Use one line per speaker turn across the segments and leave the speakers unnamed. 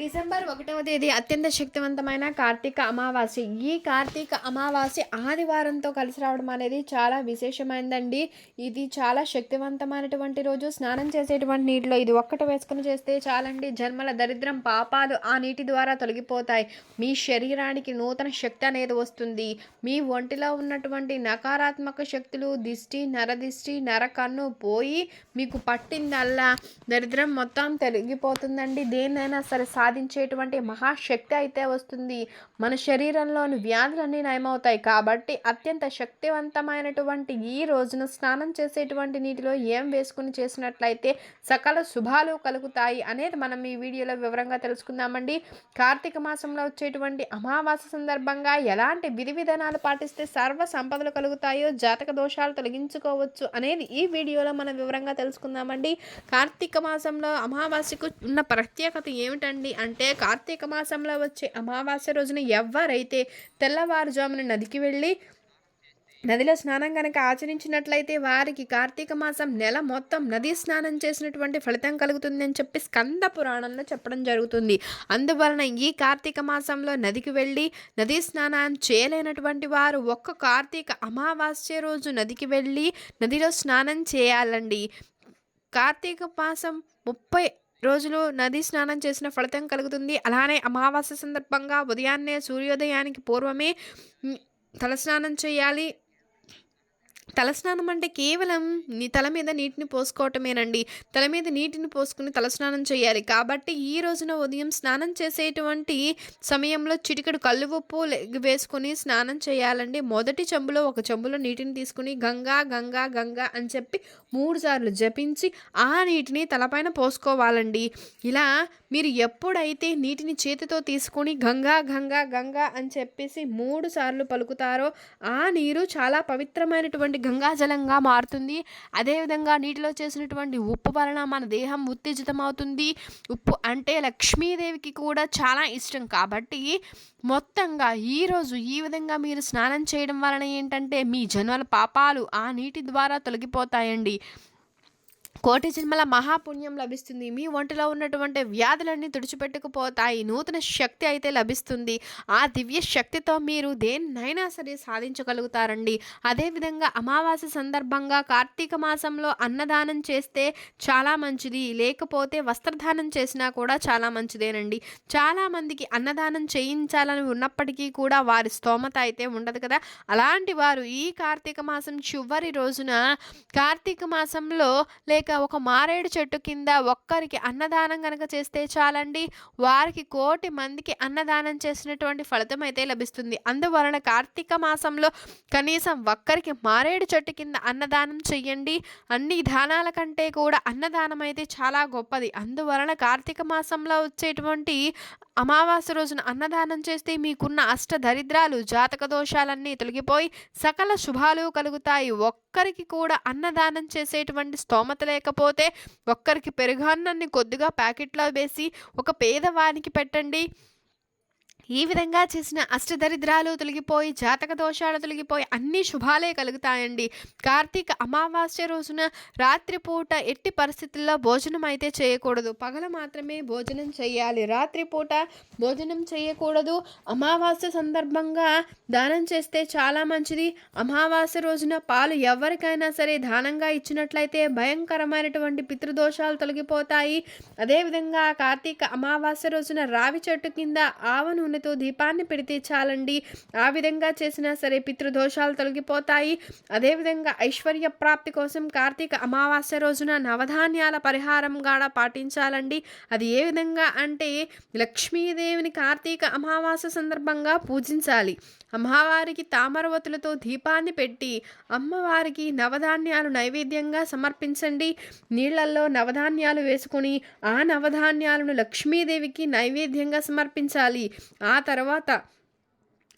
December ఒకటవ తేదీ అత్యంత శక్తివంతమైన కార్తీక అమావాస్య. ఈ కార్తీక అమావాస్య ఆదివారంతో కలిసి రావడం అనేది చాలా విశేషమైందండి. ఇది చాలా శక్తివంతమైనటువంటి రోజు. స్నానం చేసేటువంటి నీటిలో ఇది ఒక్కటి వేసుకుని చేస్తే చాలండి. జన్మల దరిద్రం పాపాలు ఆ నీటి ద్వారా తొలగిపోతాయి. మీ శరీరానికి నూతన శక్తి అనేది వస్తుంది. మీ ఒంటిలో ఉన్నటువంటి నకారాత్మక శక్తులు దిష్టి నరదిష్టి నరకన్ను పోయి మీకు పట్టిందల్లా. దరిద్రం మొత్తం తొలగిపోతుందండి. దేన్నైనా సరే సాధించేటువంటి మహాశక్తి అయితే వస్తుంది. మన శరీరంలోని వ్యాధులన్నీ నయమవుతాయి. కాబట్టి అత్యంత శక్తివంతమైనటువంటి ఈ రోజున స్నానం చేసేటువంటి నీటిలో ఏం వేసుకుని చేసినట్లయితే సకల శుభాలు కలుగుతాయి అనేది మనం ఈ వీడియోలో వివరంగా తెలుసుకుందామండి. కార్తీక మాసంలో వచ్చేటువంటి అమావాస్య సందర్భంగా ఎలాంటి విధి విధానాలు పాటిస్తే సర్వ సంపదలు కలుగుతాయో జాతక దోషాలు తొలగించుకోవచ్చు అనేది ఈ వీడియోలో మనం వివరంగా తెలుసుకుందామండి. కార్తీక మాసంలో అమావాస్యకు ఉన్న ప్రత్యేకత ఏమిటండి అంటే కార్తీక మాసంలో వచ్చే అమావాస్య రోజున ఎవరైతే తెల్లవారుజామున నదికి వెళ్ళి నదిలో స్నానం కనుక ఆచరించినట్లయితే వారికి కార్తీక మాసం నెల మొత్తం నదీ స్నానం చేసినటువంటి ఫలితం కలుగుతుంది అని చెప్పి స్కంద పురాణంలో చెప్పడం జరుగుతుంది. అందువలన ఈ కార్తీక మాసంలో నదికి వెళ్ళి నదీ స్నానం చేయలేనటువంటి వారు ఒక్క కార్తీక అమావాస్య రోజు నదికి వెళ్ళి నదిలో స్నానం చేయాలండి. కార్తీక మాసం ముప్పై రోజులు నది స్నానం చేసిన ఫలితం కలుగుతుంది. అలానే అమావాస్య సందర్భంగా ఉదయాన్నే సూర్యోదయానికి పూర్వమే తలస్నానం చేయాలి. తలస్నానం అంటే కేవలం నీ తల మీద నీటిని పోసుకోవటమేనండి. తల మీద నీటిని పోసుకుని తలస్నానం చేయాలి. కాబట్టి ఈ రోజున ఉదయం స్నానం చేసేటువంటి సమయంలో చిటికెడు కళ్ళు ఉప్పు వేసుకొని స్నానం చేయాలండి. మొదటి చెంబులో ఒక చెంబులో నీటిని తీసుకుని గంగా గంగా గంగా అని చెప్పి మూడు సార్లు జపించి ఆ నీటిని తలపైన పోసుకోవాలండి. ఇలా మీరు ఎప్పుడైతే నీటిని చేతితో తీసుకొని గంగా గంగా గంగా అని చెప్పేసి మూడు సార్లు పలుకుతారో ఆ నీరు చాలా పవిత్రమైనటువంటి గంగాజలంగా మారుతుంది. అదేవిధంగా నీటిలో చేసినటువంటి ఉప్పు వలన మన దేహం ఉత్తేజితమవుతుంది. ఉప్పు అంటే లక్ష్మీదేవికి కూడా చాలా ఇష్టం కాబట్టి మొత్తంగా ఈరోజు ఈ విధంగా మీరు స్నానం చేయడం వలన ఏంటంటే మీ జన్మల పాపాలు ఆ నీటి ద్వారా తొలగిపోతాయండి. కోటి జన్మల మహాపుణ్యం లభిస్తుంది. మీ ఒంటిలో ఉన్నటువంటి వ్యాధులన్నీ తుడిచిపెట్టుకుపోతాయి. నూతన శక్తి అయితే లభిస్తుంది. ఆ దివ్య శక్తితో మీరు దేన్నైనా సరే సాధించగలుగుతారండి. అదేవిధంగా అమావాస్య సందర్భంగా కార్తీక మాసంలో అన్నదానం చేస్తే చాలా మంచిది. లేకపోతే వస్త్రదానం చేసినా కూడా చాలా మంచిదేనండి. చాలామందికి అన్నదానం చేయించాలని ఉన్నప్పటికీ కూడా వారి స్తోమత అయితే ఉండదు కదా. అలాంటి వారు ఈ కార్తీక మాసం చివరి రోజున కార్తీక మాసంలో లేక ఒక మారేడు చెట్టు కింద ఒక్కరికి అన్నదానం కనుక చేస్తే చాలండి. వారికి కోటి మందికి అన్నదానం చేసినటువంటి ఫలితం అయితే లభిస్తుంది. అందువలన కార్తీక మాసంలో కనీసం ఒక్కరికి మారేడు చెట్టు కింద అన్నదానం చెయ్యండి. అన్ని దానాల కంటే కూడా అన్నదానం అయితే చాలా గొప్పది. అందువలన కార్తీక మాసంలో వచ్చేటువంటి అమావాస్య రోజున అన్నదానం చేస్తే మీకున్న అష్ట దరిద్రాలు జాతక దోషాలన్నీ తొలగిపోయి సకల శుభాలు కలుగుతాయి. ఒక్క ఒక్కరికి కూడా అన్నదానం చేసేటువంటి స్తోమత లేకపోతే ఒక్కరికి పెరుగన్నాన్ని కొద్దిగా ప్యాకెట్లో వేసి ఒక పేదవానికి పెట్టండి. ఈ విధంగా చేసిన అష్టదరిద్రాలు తొలగిపోయి జాతక దోషాలు తొలగిపోయి అన్ని శుభాలే కలుగుతాయండి. కార్తీక అమావాస్య రోజున రాత్రిపూట ఎట్టి పరిస్థితుల్లో భోజనం అయితే చేయకూడదు. పగల మాత్రమే భోజనం చేయాలి. రాత్రిపూట భోజనం చేయకూడదు. అమావాస్య సందర్భంగా దానం చేస్తే చాలా మంచిది. అమావాస్య రోజున పాలు ఎవరికైనా సరే దానంగా ఇచ్చినట్లయితే భయంకరమైనటువంటి పితృదోషాలు తొలగిపోతాయి. అదేవిధంగా కార్తీక అమావాస్య రోజున రావి చెట్టు కింద ఆవను నూనెతో దీపాన్ని పెడితే చాలండి. ఆ విధంగా చేసినా సరే పితృదోషాలు తొలగిపోతాయి. అదేవిధంగా ఐశ్వర్య ప్రాప్తి కోసం కార్తీక అమావాస్య రోజున నవధాన్యాల పరిహారం కూడా పాటించాలండి. అది ఏ విధంగా అంటే లక్ష్మీదేవిని కార్తీక అమావాస్య సందర్భంగా పూజించాలి. అమ్మవారికి తామరవతులతో దీపాన్ని పెట్టి అమ్మవారికి నవధాన్యాలు నైవేద్యంగా సమర్పించండి. నీళ్ళల్లో నవధాన్యాలు వేసుకొని ఆ నవధాన్యాలను లక్ష్మీదేవికి నైవేద్యంగా సమర్పించాలి. ఆ తర్వాత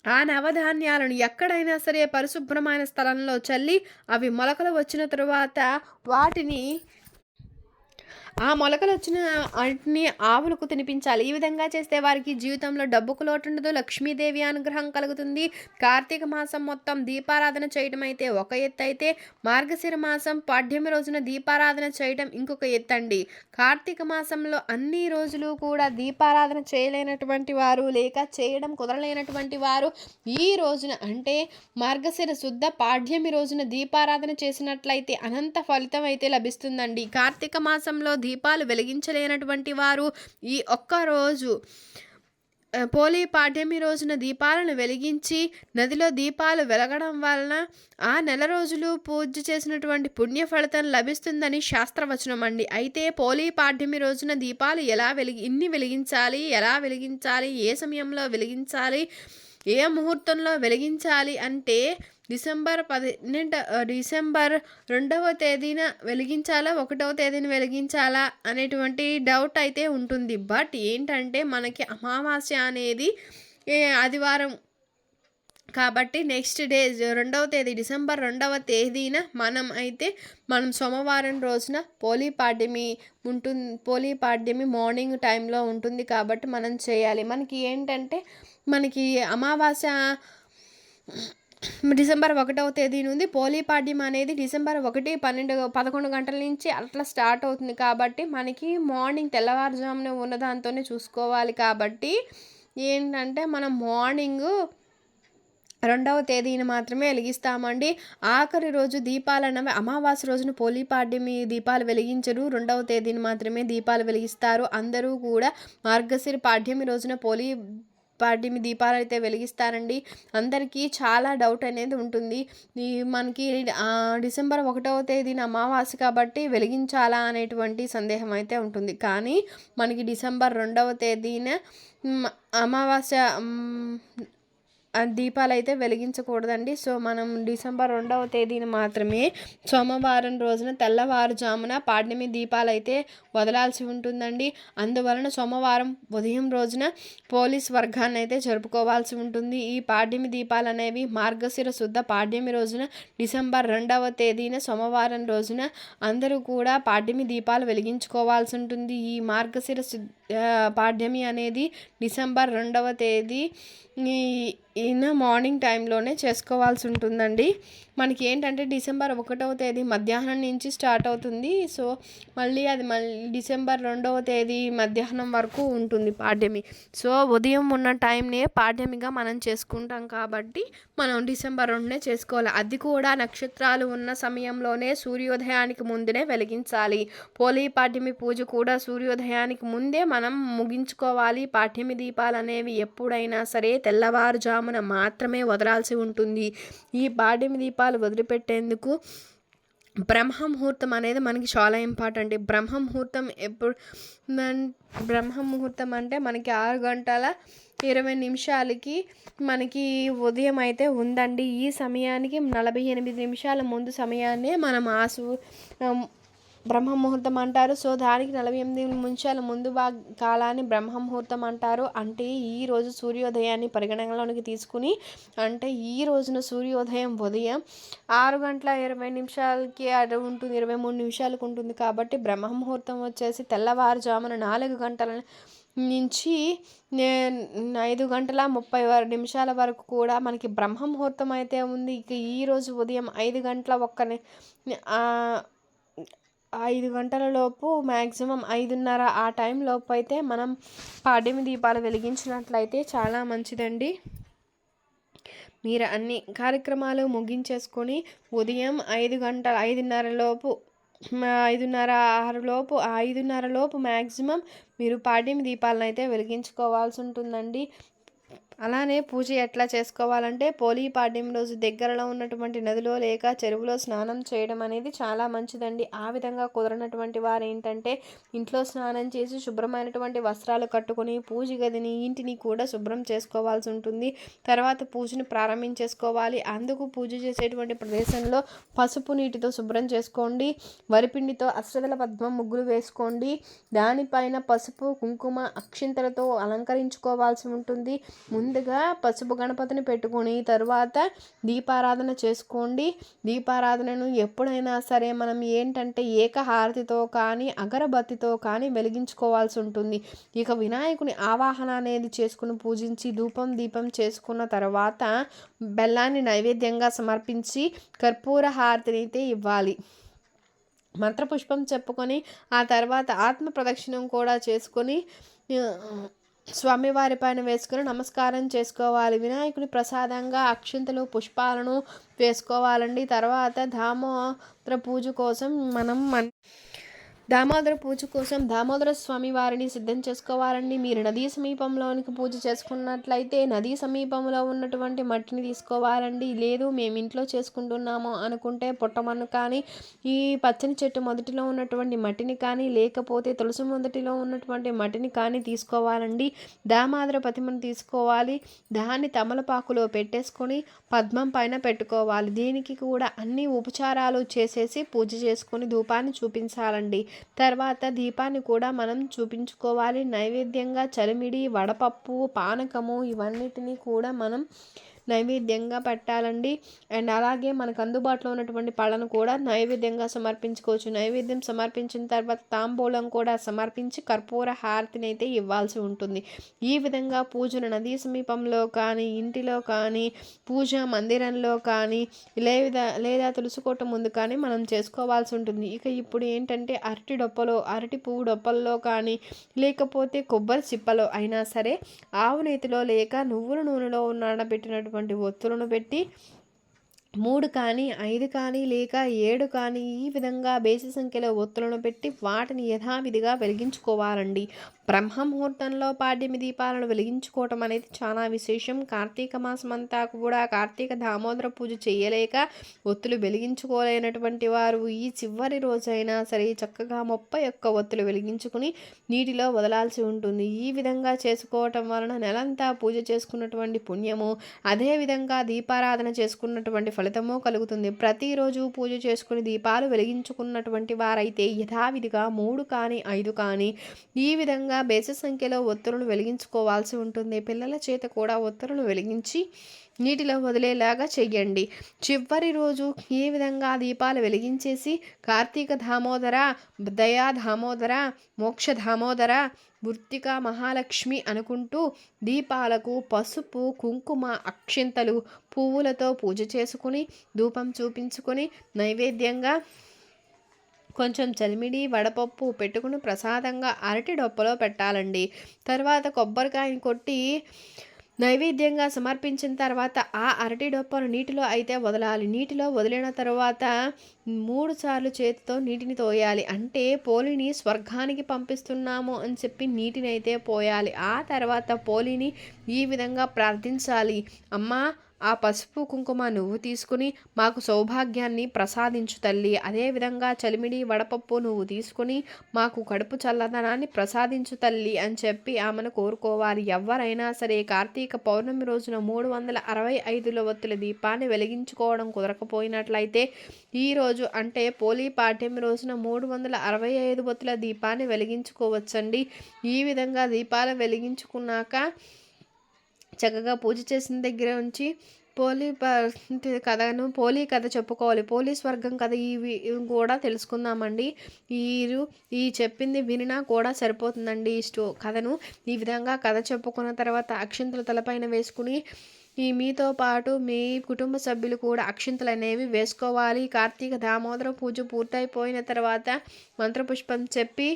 ఆ నవధాన్యాలను ఎక్కడైనా సరే పరిశుభ్రమైన స్థలంలో చల్లి అవి మొలకలు వచ్చిన తరువాత వాటిని ఆ మొలకలు వచ్చిన వాటిని ఆవులకు తినిపించాలి. ఈ విధంగా చేస్తే వారికి జీవితంలో డబ్బుకు లోటుండదు లక్ష్మీదేవి అనుగ్రహం కలుగుతుంది. కార్తీక మాసం మొత్తం దీపారాధన చేయడం అయితే ఒక ఎత్తు అయితే మార్గశిర మాసం పాడ్యమి రోజున దీపారాధన చేయడం ఇంకొక ఎత్తు అండి కార్తీక మాసంలో అన్ని రోజులు కూడా దీపారాధన చేయలేనటువంటి వారు లేక చేయడం కుదరలేనటువంటి వారు ఈ రోజున అంటే మార్గశిర శుద్ధ పాడ్యమి రోజున దీపారాధన చేసినట్లయితే అనంత ఫలితం అయితే లభిస్తుందండి. కార్తీక మాసంలో దీపాలు వెలిగించలేనటువంటి వారు ఈ ఒక్క రోజు పోలీ పాడ్యమి రోజున దీపాలను వెలిగించి నదిలో దీపాలు వెలగడం వలన ఆ నెల రోజులు పూజ చేసినటువంటి పుణ్య ఫలితం లభిస్తుందని శాస్త్రవచనం అండి. అయితే పోలీ పాడ్యమి రోజున దీపాలు ఎలా వెలిగి ఇన్ని వెలిగించాలి ఎలా వెలిగించాలి ఏ సమయంలో వెలిగించాలి ఏ ముహూర్తంలో వెలిగించాలి అంటే డిసెంబర్ పన్నెండు డిసెంబర్ రెండవ తేదీన వెలిగించాలా ఒకటవ తేదీన వెలిగించాలా అనేటువంటి డౌట్ అయితే ఉంటుంది. బట్ ఏంటంటే మనకి అమావాస్య అనేది ఆదివారం. కాబట్టి నెక్స్ట్ డే రెండవ తేదీ డిసెంబర్ రెండవ తేదీన మనం అయితే మనం సోమవారం రోజున పోలీ పాడ్యమి ఉంటుంది పోలీ పాడ్యమి మార్నింగ్ టైంలో ఉంటుంది కాబట్టి మనం చేయాలి. మనకి ఏంటంటే మనకి అమావాస్య డిసెంబర్ ఒకటవ తేదీ నుండి పోలీ పాడ్యం అనేది డిసెంబర్ ఒకటి పన్నెండు పదకొండు గంటల నుంచి అట్లా స్టార్ట్ అవుతుంది కాబట్టి మనకి మార్నింగ్ తెల్లవారుజామున ఉన్న దాంతోనే చూసుకోవాలి కాబట్టి ఏంటంటే మనం మార్నింగ్ రెండవ తేదీని మాత్రమే వెలిగిస్తామండి. ఆఖరి రోజు దీపాలన్నవి అమావాస్య రోజున పోలిపాడ్యమి దీపాలు వెలిగించరు. రెండవ తేదీని మాత్రమే దీపాలు వెలిగిస్తారు. అందరూ కూడా మార్గశిర పాడ్యమి రోజున పోలీ పాడ్యమి దీపాలు అయితే వెలిగిస్తారండి. అందరికీ చాలా డౌట్ అనేది ఉంటుంది. ఈ మనకి డిసెంబర్ ఒకటవ తేదీన అమావాస్య కాబట్టి వెలిగించాలా అనేటువంటి సందేహం అయితే ఉంటుంది. కానీ మనకి డిసెంబర్ రెండవ తేదీన అమావాస్య దీపాలు అయితే వెలిగించకూడదండి. సో మనం డిసెంబర్ రెండవ తేదీన మాత్రమే సోమవారం రోజున తెల్లవారుజామున పాడ్యమి దీపాలు అయితే వదలాల్సి ఉంటుందండి. అందువలన సోమవారం ఉదయం రోజున పోలీస్ వర్గాన్ని అయితే జరుపుకోవాల్సి ఉంటుంది. ఈ పాడ్యమి దీపాలు అనేవి మార్గశిర శుద్ధ పాడ్యమి రోజున డిసెంబర్ రెండవ తేదీన సోమవారం రోజున అందరూ కూడా పాడ్యమి దీపాలు వెలిగించుకోవాల్సి ఉంటుంది. ఈ మార్గశిర శుద్ధ పాడ్యమి అనేది డిసెంబర్ రెండవ తేదీ ఇన్ మార్నింగ్ టైంలోనే చేసుకోవాల్సి ఉంటుందండి. మనకి ఏంటంటే డిసెంబర్ ఒకటవ తేదీ మధ్యాహ్నం నుంచి స్టార్ట్ అవుతుంది. సో మళ్ళీ అది మళ్ళీ డిసెంబర్ రెండవ తేదీ మధ్యాహ్నం వరకు ఉంటుంది పాడ్యమి. సో ఉదయం ఉన్న టైంనే పాడ్యమిగా మనం చేసుకుంటాం కాబట్టి మనం డిసెంబర్ రెండునే చేసుకోవాలి. అది కూడా నక్షత్రాలు ఉన్న సమయంలోనే సూర్యోదయానికి ముందునే వెలిగించాలి. పోలీ పాడ్యమి పూజ కూడా సూర్యోదయానికి ముందే మనం ముగించుకోవాలి. పాఠ్యమి దీపాలు అనేవి ఎప్పుడైనా సరే తెల్లవారుజాము తెల్లవారుజామున మాత్రమే వదలాల్సి ఉంటుంది. ఈ పాడ్యమి దీపాలు వదిలిపెట్టేందుకు బ్రహ్మ ముహూర్తం అనేది మనకి చాలా ఇంపార్టెంట్ బ్రహ్మ ముహూర్తం ఎప్పుడు బ్రహ్మ ముహూర్తం అంటే మనకి ఆరు గంటల ఇరవై నిమిషాలకి మనకి ఉదయం అయితే ఉందండి. ఈ సమయానికి నలభై ఎనిమిది నిమిషాల ముందు సమయాన్నే మనం ఆసు బ్రహ్మ ముహూర్తం అంటారు. సో దానికి నలభై ఎనిమిది నిమిషాల ముందు భాగ కాలాన్ని బ్రహ్మ ముహూర్తం అంటారు. అంటే ఈ రోజు సూర్యోదయాన్ని పరిగణనలోనికి తీసుకుని అంటే ఈ రోజున సూర్యోదయం ఉదయం ఆరు గంటల ఇరవై నిమిషాలకి అటు ఉంటుంది ఇరవై మూడు నిమిషాలకు ఉంటుంది కాబట్టి బ్రహ్మ ముహూర్తం వచ్చేసి తెల్లవారుజామున నాలుగు గంటల నుంచి ఐదు గంటల ముప్పై నిమిషాల వరకు కూడా మనకి బ్రహ్మ ముహూర్తం అయితే ఉంది. ఇక ఈ రోజు ఉదయం ఐదు గంటల ఒక్క ఐదు గంటల లోపు మ్యాక్సిమం ఐదున్నర ఆ టైం లోపు అయితే మనం పాడ్యమి దీపాలు వెలిగించినట్లయితే చాలా మంచిదండి. మీరు అన్ని కార్యక్రమాలు ముగించేసుకొని ఉదయం ఐదు గంటల ఐదున్నర లోపు ఐదున్నర ఆరు లోపు ఐదున్నర లోపు మ్యాక్సిమం మీరు పాడ్యమి దీపాలను అయితే వెలిగించుకోవాల్సి ఉంటుందండి. అలానే పూజ ఎట్లా చేసుకోవాలంటే పోలీ పాడ్యం రోజు దగ్గరలో ఉన్నటువంటి నదిలో లేక చెరువులో స్నానం చేయడం అనేది చాలా మంచిదండి. ఆ విధంగా కుదరనటువంటి వారు ఏంటంటే ఇంట్లో స్నానం చేసి శుభ్రమైనటువంటి వస్త్రాలు కట్టుకొని పూజ గదిని ఇంటిని కూడా శుభ్రం చేసుకోవాల్సి ఉంటుంది. తర్వాత పూజను ప్రారంభించేసుకోవాలి. అందుకు పూజ చేసేటువంటి ప్రదేశంలో పసుపు నీటితో శుభ్రం చేసుకోండి. వరిపిండితో అశ్రదల పద్మం ముగ్గులు వేసుకోండి. దానిపైన పసుపు కుంకుమ అక్షింతలతో అలంకరించుకోవాల్సి ఉంటుంది. ముందు ముందుగా పసుపు గణపతిని పెట్టుకుని తర్వాత దీపారాధన చేసుకోండి. దీపారాధనను ఎప్పుడైనా సరే మనం ఏంటంటే ఏకహారతితో కానీ అగరబత్తితో కానీ వెలిగించుకోవాల్సి ఉంటుంది. ఇక వినాయకుని ఆవాహన అనేది చేసుకుని పూజించి ధూపం దీపం చేసుకున్న తర్వాత బెల్లాన్ని నైవేద్యంగా సమర్పించి కర్పూర హారతిని అయితే ఇవ్వాలి. మంత్రపుష్పం చెప్పుకొని ఆ తర్వాత ఆత్మ ప్రదక్షిణం కూడా చేసుకొని స్వామివారి పైన వేసుకుని నమస్కారం చేసుకోవాలి. వినాయకుని ప్రసాదంగా అక్షింతలు పుష్పాలను వేసుకోవాలండి. తర్వాత దామోదర పూజ కోసం మనం మన దామోదర పూజ కోసం దామోదర స్వామి వారిని సిద్ధం చేసుకోవాలండి. మీరు నదీ సమీపంలోనికి పూజ చేసుకున్నట్లయితే నదీ సమీపంలో ఉన్నటువంటి మట్టిని తీసుకోవాలండి. లేదు మేము ఇంట్లో చేసుకుంటున్నాము అనుకుంటే పుట్టమన్ను కానీ ఈ పచ్చని చెట్టు మొదటిలో ఉన్నటువంటి మట్టిని కానీ లేకపోతే తులసి మొదటిలో ఉన్నటువంటి మట్టిని కానీ తీసుకోవాలండి. దామోదర ప్రతిమను తీసుకోవాలి. దాన్ని తమలపాకులో పెట్టేసుకొని పద్మం పైన పెట్టుకోవాలి. దీనికి కూడా అన్ని ఉపచారాలు చేసేసి పూజ చేసుకొని ధూపాన్ని చూపించాలండి. తర్వాత దీపాన్ని కూడా మనం చూపించుకోవాలి. నైవేద్యంగా చలిమిడి వడపప్పు పానకము ఇవన్నిటినీ కూడా మనం నైవేద్యంగా పెట్టాలండి. అండ్ అలాగే మనకు అందుబాటులో ఉన్నటువంటి పళ్ళను కూడా నైవేద్యంగా సమర్పించుకోవచ్చు. నైవేద్యం సమర్పించిన తర్వాత తాంబూలం కూడా సమర్పించి కర్పూర హారతిని అయితే ఇవ్వాల్సి ఉంటుంది. ఈ విధంగా పూజను నదీ సమీపంలో కానీ ఇంటిలో కానీ పూజ మందిరంలో కానీ లేదా లేదా తులుసుకోవటం ముందు కానీ మనం చేసుకోవాల్సి ఉంటుంది. ఇక ఇప్పుడు ఏంటంటే అరటి డొప్పలో అరటి పువ్వు డొప్పల్లో కానీ లేకపోతే కొబ్బరి చిప్పలో అయినా సరే ఆవు నేతిలో లేక నువ్వుల నూనెలో నానబెట్టినటువంటి ఒత్తులను పెట్టి మూడు కానీ ఐదు కానీ లేక ఏడు కానీ ఈ విధంగా బేసి సంఖ్యలో ఒత్తులను పెట్టి వాటిని యథావిధిగా వెలిగించుకోవాలండి. బ్రహ్మ ముహూర్తంలో పాడ్యమి దీపాలను వెలిగించుకోవటం అనేది చాలా విశేషం. కార్తీక మాసం అంతా కూడా కార్తీక దామోదర పూజ చేయలేక ఒత్తులు వెలిగించుకోలేనటువంటి వారు ఈ చివరి రోజైనా సరే చక్కగా ముప్పై ఒక్క ఒత్తులు వెలిగించుకుని నీటిలో వదలాల్సి ఉంటుంది. ఈ విధంగా చేసుకోవటం వలన నెలంతా పూజ చేసుకున్నటువంటి పుణ్యము అదేవిధంగా దీపారాధన చేసుకున్నటువంటి ఫలితము కలుగుతుంది. ప్రతిరోజు పూజ చేసుకుని దీపాలు వెలిగించుకున్నటువంటి వారైతే యథావిధిగా మూడు కానీ ఐదు కానీ ఈ విధంగా బేసి సంఖ్యలో ఒత్తులను వెలిగించుకోవాల్సి ఉంటుంది. పిల్లల చేత కూడా ఒత్తులను వెలిగించి నీటిలో వదిలేలాగా చెయ్యండి. చివరి రోజు ఈ విధంగా దీపాలు వెలిగించేసి కార్తీక దామోదర దయా దామోదర మోక్ష దామోదర వృత్తిక మహాలక్ష్మి అనుకుంటూ దీపాలకు పసుపు కుంకుమ అక్షింతలు పువ్వులతో పూజ చేసుకుని ధూపం చూపించుకొని నైవేద్యంగా కొంచెం చలిమిడి వడపప్పు పెట్టుకుని ప్రసాదంగా అరటి డొప్పలో పెట్టాలండి. తర్వాత కొబ్బరికాయని కొట్టి నైవేద్యంగా సమర్పించిన తర్వాత ఆ అరటి డొప్పను నీటిలో అయితే వదలాలి. నీటిలో వదిలిన తర్వాత మూడు సార్లు చేతితో నీటిని తోయాలి. అంటే పోలిని స్వర్గానికి పంపిస్తున్నాము అని చెప్పి నీటిని అయితే పోయాలి. ఆ తర్వాత పోలిని ఈ విధంగా ప్రార్థించాలి. అమ్మా ఆ పసుపు కుంకుమ నువ్వు తీసుకుని మాకు సౌభాగ్యాన్ని ప్రసాదించు తల్లి. అదేవిధంగా చలిమిడి వడపప్పు నువ్వు తీసుకుని మాకు కడుపు చల్లదనాన్ని ప్రసాదించు తల్లి అని చెప్పి ఆమెను కోరుకోవాలి. ఎవరైనా సరే కార్తీక పౌర్ణమి రోజున మూడు వందల అరవై ఐదుల ఒత్తుల దీపాన్ని వెలిగించుకోవడం కుదరకపోయినట్లయితే ఈరోజు అంటే పోలీ పాఠ్యమి రోజున మూడు వందల అరవై ఐదు ఒత్తుల దీపాన్ని వెలిగించుకోవచ్చండి. ఈ విధంగా దీపాలు వెలిగించుకున్నాక చక్కగా పూజ చేసిన దగ్గర ఉంచి పోలీ కథను పోలీ కథ చెప్పుకోవాలి. పోలీస్ వర్గం కథ ఇవి కూడా తెలుసుకుందామండి. వీరు ఈ చెప్పింది వినినా కూడా సరిపోతుందండి ఈ స్టో కథను. ఈ విధంగా కథ చెప్పుకున్న తర్వాత అక్షింతలు తలపైన వేసుకుని ఈ మీతో పాటు మీ కుటుంబ సభ్యులు కూడా అక్షింతలు అనేవి వేసుకోవాలి. కార్తీక దామోదర పూజ పూర్తయిపోయిన తర్వాత మంత్రపుష్పం చెప్పి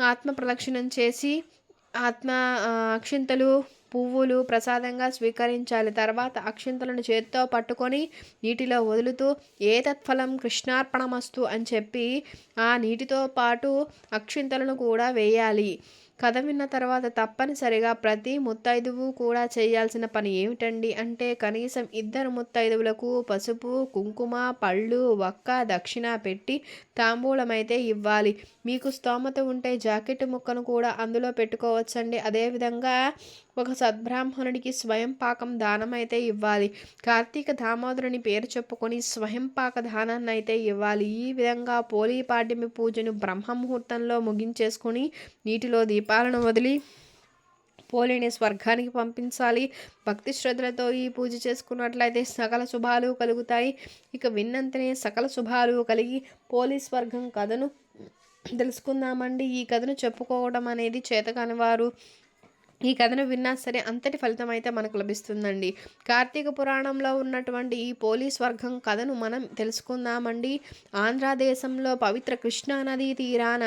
ఆత్మ ప్రదక్షిణం చేసి ఆత్మ అక్షింతలు పువ్వులు ప్రసాదంగా స్వీకరించాలి. తర్వాత అక్షింతలను చేత్తో పట్టుకొని నీటిలో వదులుతూ ఏ తత్ఫలం కృష్ణార్పణమస్తు అని చెప్పి ఆ నీటితో పాటు అక్షింతలను కూడా వేయాలి. కథ విన్న తర్వాత తప్పనిసరిగా ప్రతి ముత్తైదువు కూడా చేయాల్సిన పని ఏమిటండి అంటే కనీసం ఇద్దరు ముత్తైదువులకు పసుపు కుంకుమ పళ్ళు ఒక్క దక్షిణ పెట్టి తాంబూలమైతే ఇవ్వాలి. మీకు స్తోమత ఉంటే జాకెట్ ముక్కను కూడా అందులో పెట్టుకోవచ్చండి. అదేవిధంగా ఒక సద్బ్రాహ్మణుడికి స్వయం పాకం దానం అయితే ఇవ్వాలి. కార్తీక దామోదరుని పేరు చెప్పుకొని స్వయం పాక దానాన్ని అయితే ఇవ్వాలి. ఈ విధంగా పోలీ పాడ్యమి పూజను బ్రహ్మ ముహూర్తంలో ముగించేసుకొని నీటిలో దీపాలను వదిలి పోలిని స్వర్గానికి పంపించాలి. భక్తి శ్రద్ధలతో ఈ పూజ చేసుకున్నట్లయితే సకల శుభాలు కలుగుతాయి. ఇక విన్నంతనే సకల శుభాలు కలిగి పోలీస్ స్వర్గం కథను తెలుసుకుందామండి. ఈ కథను చెప్పుకోవడం అనేది చేతకాని వారు. ఈ కథను విన్నా సరే అంతటి ఫలితం అయితే మనకు లభిస్తుందండి. కార్తీక పురాణంలో ఉన్నటువంటి ఈ పోలీస్ వర్గం కథను మనం తెలుసుకుందామండి. ఆంధ్రదేశంలో పవిత్ర కృష్ణానదీ తీరాన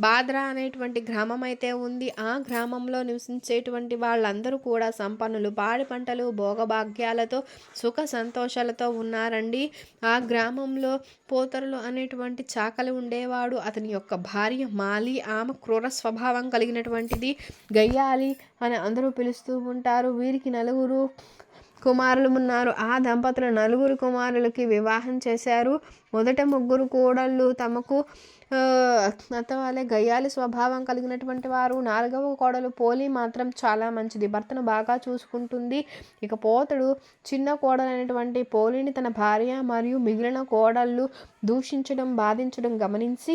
బాద్రా అనేటువంటి గ్రామం అయితే ఉంది. ఆ గ్రామంలో నివసించేటువంటి వాళ్ళందరూ కూడా సంపన్నులు. పాడి పంటలు భోగభాగ్యాలతో సుఖ సంతోషాలతో ఉన్నారండి. ఆ గ్రామంలో పోతరులు అనేటువంటి చాకలి ఉండేవాడు. అతని యొక్క భార్య మాలి ఆమె క్రూర స్వభావం కలిగినటువంటిది. గయ్యాలి అని అందరూ పిలుస్తూ ఉంటారు. వీరికి నలుగురు కుమారులు ఉన్నారు. ఆ దంపతులు నలుగురు కుమారులకి వివాహం చేశారు. మొదట ముగ్గురు కోడళ్ళు తమకు వాళ్ళే గయ్యాలి స్వభావం కలిగినటువంటి వారు. నాలుగవ కోడలు పోలి మాత్రం చాలా మంచిది. భర్తను బాగా చూసుకుంటుంది. ఇక పోతడు చిన్న కోడలైనటువంటి పోలిని తన భార్య మరియు మిగిలిన కోడళ్ళు దూషించడం బాధించడం గమనించి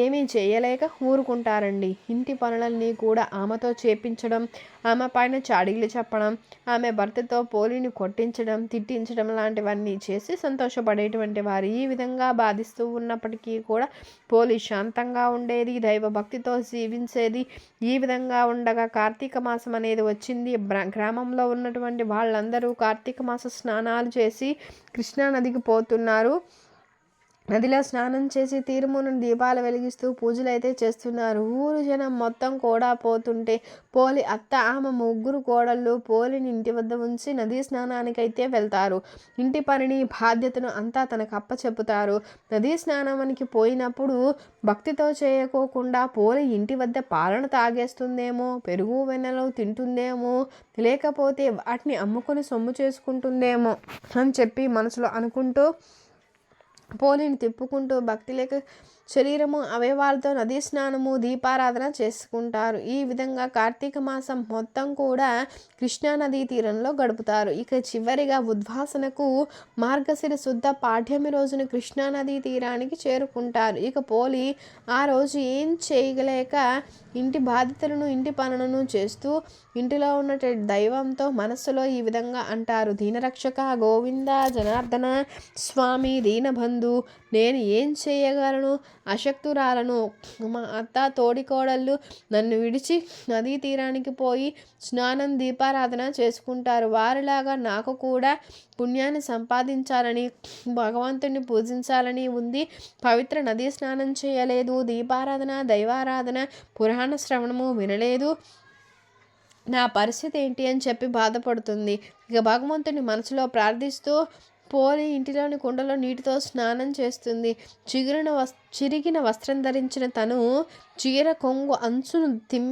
ఏమీ చేయలేక ఊరుకుంటారండి. ఇంటి పనులన్నీ కూడా ఆమెతో చేపించడం ఆమె పైన చాడీలు చెప్పడం ఆమె భర్తతో పోలిని కొట్టించడం తిట్టించడం లాంటివన్నీ చేసి సంతోషపడేటువంటి వారు. ఈ విధంగా బాధిస్తూ ఉన్నప్పటికీ కూడా పోలి శాంతంగా ఉండేది దైవభక్తితో జీవించేది. ఈ విధంగా ఉండగా కార్తీక మాసం అనేది వచ్చింది. గ్రామంలో ఉన్నటువంటి వాళ్ళందరూ కార్తీక మాస స్నానాలు చేసి కృష్ణా నదికి పోతున్నారు. నదిలో స్నానం చేసి తీరుమును దీపాలు వెలిగిస్తూ పూజలు అయితే చేస్తున్నారు. ఊరు జనం మొత్తం కూడా పోతుంటే పోలి అత్త ఆమె ముగ్గురు కోడళ్ళు పోలిని ఇంటి వద్ద ఉంచి నదీ స్నానానికైతే వెళ్తారు. ఇంటి పనిని బాధ్యతను అంతా తనకు అప్ప చెబుతారు నదీ స్నానానికి పోయినప్పుడు భక్తితో చేయకోకుండా పోలి ఇంటి వద్ద పాలన తాగేస్తుందేమో పెరుగు వెన్నెలు తింటుందేమో లేకపోతే వాటిని అమ్ముకొని సొమ్ము చేసుకుంటుందేమో అని చెప్పి మనసులో అనుకుంటూ పోలిని తిప్పుకుంటూ భక్తి లేక శరీరము అవయవాలతో నదీ స్నానము దీపారాధన చేసుకుంటారు. ఈ విధంగా కార్తీక మాసం మొత్తం కూడా కృష్ణానదీ తీరంలో గడుపుతారు. ఇక చివరిగా ఉద్వాసనకు మార్గశిర శుద్ధ పాఠ్యమి రోజున కృష్ణానదీ తీరానికి చేరుకుంటారు. ఇక పోలి ఆ రోజు ఏం చేయగలేక ఇంటి బాధితులను ఇంటి పనులను చేస్తూ ఇంటిలో ఉన్నట దైవంతో మనస్సులో ఈ విధంగా అంటారు. దీనరక్షక గోవింద జనార్దన స్వామి దీనబంధు నేను ఏం చేయగలను? అశక్తురాలను మా అత్త తోడికోడళ్ళు నన్ను విడిచి నదీ తీరానికి పోయి స్నానం దీపారాధన చేసుకుంటారు. వారిలాగా నాకు కూడా పుణ్యాన్ని సంపాదించాలని భగవంతుని పూజించాలని ఉంది. పవిత్ర నదీ స్నానం చేయలేదు. దీపారాధన దైవారాధన పురాణ శ్రవణము వినలేదు. నా పరిస్థితి ఏంటి అని చెప్పి బాధపడుతుంది. ఇక భగవంతుని మనసులో ప్రార్థిస్తూ పోలి ఇంటిలోని కుండలో నీటితో స్నానం చేస్తుంది. చిగురిన వస్ చిరిగిన వస్త్రం ధరించిన తను చీర కొంగు అంచును తిం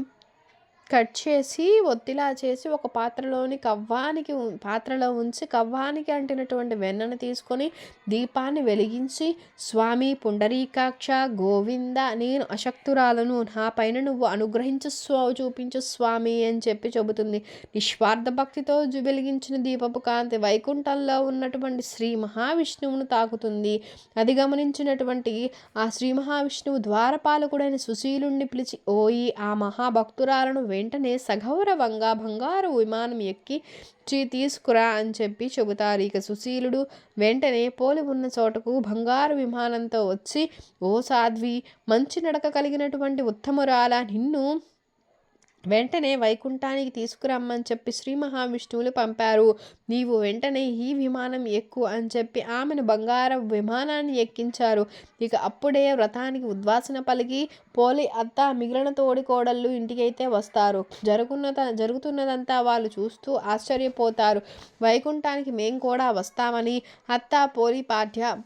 కట్ చేసి ఒత్తిలా చేసి ఒక పాత్రలోని కవ్వానికి పాత్రలో ఉంచి కవ్వానికి అంటినటువంటి వెన్నను తీసుకొని దీపాన్ని వెలిగించి స్వామి పుండరీకాక్ష గోవింద నేను అశక్తురాలను. నా పైన నువ్వు అనుగ్రహించు స్వ చూపించు స్వామి అని చెప్పి చెబుతుంది. నిస్వార్థ భక్తితో వెలిగించిన దీపపు కాంతి వైకుంఠంలో ఉన్నటువంటి శ్రీ మహావిష్ణువును తాకుతుంది. అది గమనించినటువంటి ఆ శ్రీ మహావిష్ణువు ద్వారపాలకుడైన సుశీలుణ్ణి పిలిచి ఓయి ఆ మహాభక్తురాలను వే వెంటనే సగౌరవంగా బంగారు విమానం ఎక్కి తీసుకురా అని చెప్పి చెబుతారు. ఇక సుశీలుడు వెంటనే పోలి ఉన్న చోటకు బంగారు విమానంతో వచ్చి ఓ సాధ్వి మంచి నడక కలిగినటువంటి ఉత్తమురాల నిన్ను వెంటనే వైకుంఠానికి తీసుకురమ్మని చెప్పి శ్రీ మహావిష్ణువులు పంపారు. నీవు వెంటనే ఈ విమానం ఎక్కువ అని చెప్పి ఆమెను బంగారం విమానాన్ని ఎక్కించారు. ఇక అప్పుడే వ్రతానికి ఉద్వాసన పలికి పోలి అత్త మిగిలిన తోడి కోడళ్ళు ఇంటికైతే వస్తారు. జరుగున్నత జరుగుతున్నదంతా వాళ్ళు చూస్తూ ఆశ్చర్యపోతారు. వైకుంఠానికి మేం కూడా వస్తామని అత్త పోలి పాఠ్య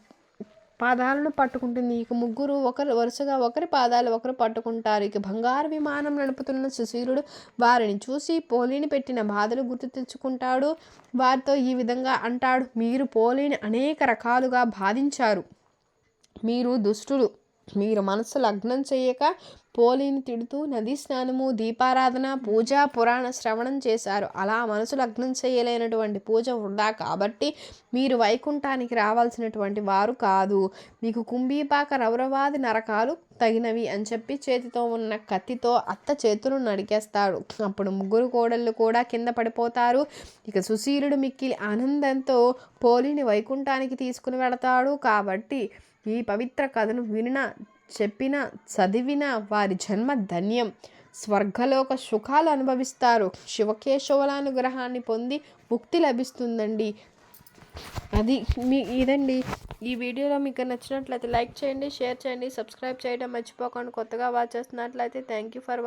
పాదాలను పట్టుకుంటుంది. ఇక ముగ్గురు ఒకరు వరుసగా ఒకరి పాదాలు ఒకరు పట్టుకుంటారు. ఇక బంగారు విమానం నడుపుతున్న సుశీలుడు వారిని చూసి పోలిని పెట్టిన బాధలు గుర్తు తెచ్చుకుంటాడు. వారితో ఈ విధంగా అంటాడు. మీరు పోలిని అనేక రకాలుగా బాధించారు. మీరు దుష్టులు. మీరు మనసు లగ్నం చేయక పోలిని తిడుతూ నదీ స్నానము దీపారాధన పూజ పురాణ శ్రవణం చేశారు. అలా మనసు లగ్నం చేయలేనటువంటి పూజ వృధా కాబట్టి మీరు వైకుంఠానికి రావాల్సినటువంటి వారు కాదు. మీకు కుంభీపాక రౌరవాది నరకాలు తగినవి అని చెప్పి చేతితో ఉన్న కత్తితో అత్త చేతులు నరికేస్తాడు. అప్పుడు ముగ్గురు కోడళ్ళు కూడా కింద పడిపోతారు. ఇక సుశీలుడు మిక్కిలి ఆనందంతో పోలిని వైకుంఠానికి తీసుకుని వెళతాడు. కాబట్టి ఈ పవిత్ర కథను వినిన చెప్పిన చదివిన వారి జన్మ ధన్యం. స్వర్గలోక సుఖాలు అనుభవిస్తారు. శివకేశవుల అనుగ్రహాన్ని పొంది ముక్తి లభిస్తుందండి. అది మీ ఇదండి. ఈ వీడియోలో మీకు నచ్చినట్లయితే లైక్ చేయండి షేర్ చేయండి సబ్స్క్రైబ్ చేయడం మర్చిపోకండి. కొత్తగా వాచ్ చేస్తున్నట్లయితే థ్యాంక్ యూ ఫర్